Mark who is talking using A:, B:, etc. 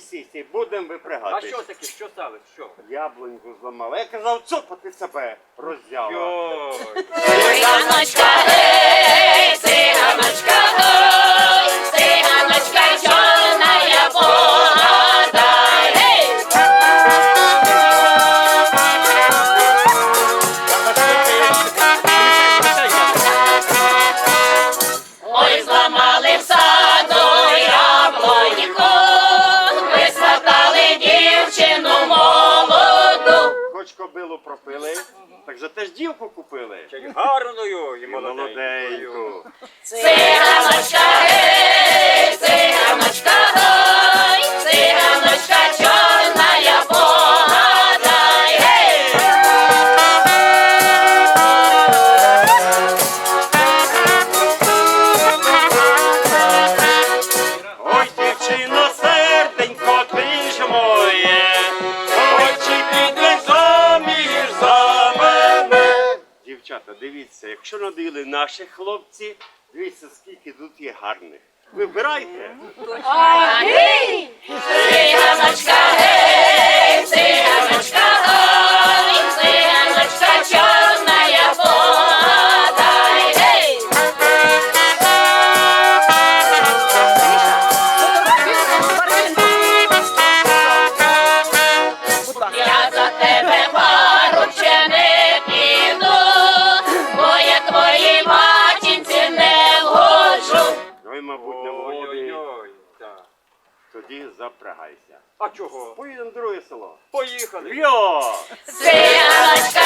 A: сісі, будемо
B: А
A: випрягати.
B: що таке? Що сталося? Що?
A: Яблуньку зламала. Я казав, цопати себе роззяла.
B: Йой.
C: Яночка, гей,
A: кобилу пропили, так же теж дівку купили.
B: Гарною і молоденькою.
A: молоденьку. Дівчата, дивіться, якщо надоїли наші хлопці, дивіться, скільки тут є гарних. Вибирайте.
C: Циганочка, гей,
A: тоді запрягайся.
B: А чого?
A: Поїдемо в друге село.
B: Поїхали.
A: Йо!
C: Циганочка,